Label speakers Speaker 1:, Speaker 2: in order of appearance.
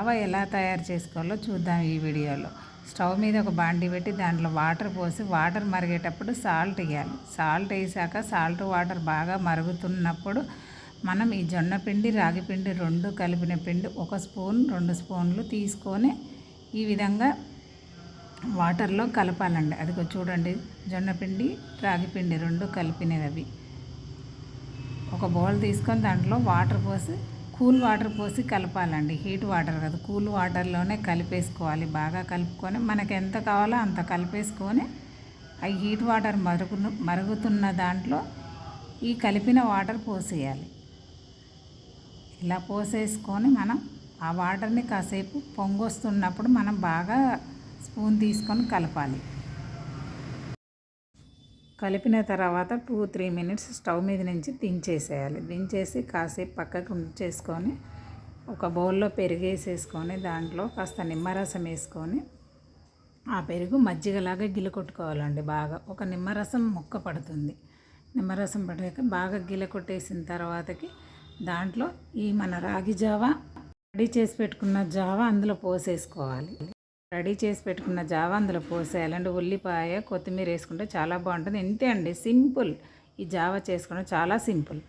Speaker 1: ఆవ ఎలా తయారు చేసుకోవాలో చూద్దాం ఈ వీడియోలో. స్టవ్ మీద ఒక బాండి పెట్టి దాంట్లో వాటర్ పోసి వాటర్ మరిగేటప్పుడు సాల్ట్ వేయాలి. సాల్ట్ వేసాక సాల్ట్ వాటర్ బాగా మరుగుతున్నప్పుడు మనం ఈ జొన్న పిండి రాగి పిండి రెండు కలిపిన పిండి ఒక స్పూన్ రెండు స్పూన్లు తీసుకొని ఈ విధంగా వాటర్లో కలపాలండి. అది చూడండి జొన్న పిండి రాగి పిండి రెండు కలిపినవి. అవి ఒక బౌల్ తీసుకొని దాంట్లో వాటర్ పోసి కూల్ వాటర్ పోసి కలపాలండి. హీట్ వాటర్ కదా. కూల్ వాటర్లోనే కలిపేసుకోవాలి. బాగా కలుపుకొని మనకు ఎంత కావాలో అంత కలిపేసుకొని ఆ హీట్ వాటర్ మరుగు మరుగుతున్న దాంట్లో ఈ కలిపిన వాటర్ పోసేయాలి. ఇలా పోసేసుకొని మనం ఆ వాటర్ని కాసేపు పొంగొస్తున్నప్పుడు మనం బాగా స్పూన్ తీసుకొని కలపాలి. కలిపిన తర్వాత టూ త్రీ మినిట్స్ స్టవ్ మీద నుంచి దించేసేయాలి. దించేసి కాసేపు పక్కకు ఉంచేసుకొని ఒక బౌల్లో పెరుగు వేసేసుకొని దాంట్లో కాస్త నిమ్మరసం వేసుకొని ఆ పెరుగు మజ్జిగలాగా గిల కొట్టుకోవాలండి బాగా. ఒక నిమ్మరసం ముక్క పడుతుంది. నిమ్మరసం పడాక బాగా గిల కొట్టేసిన తర్వాతకి దాంట్లో ఈ మన రాగి జావా రెడీ చేసి పెట్టుకున్న జావా అందులో పోసేసుకోవాలి. రెడీ చేసి పెట్టుకున్న జావ అందులో పోసేయాలండి ఉల్లిపాయ కొత్తిమీర వేసుకుంటే చాలా బాగుంటుంది. ఇంతే అండి సింపుల్. ఈ జావా చేసుకోవడం చాలా సింపుల్.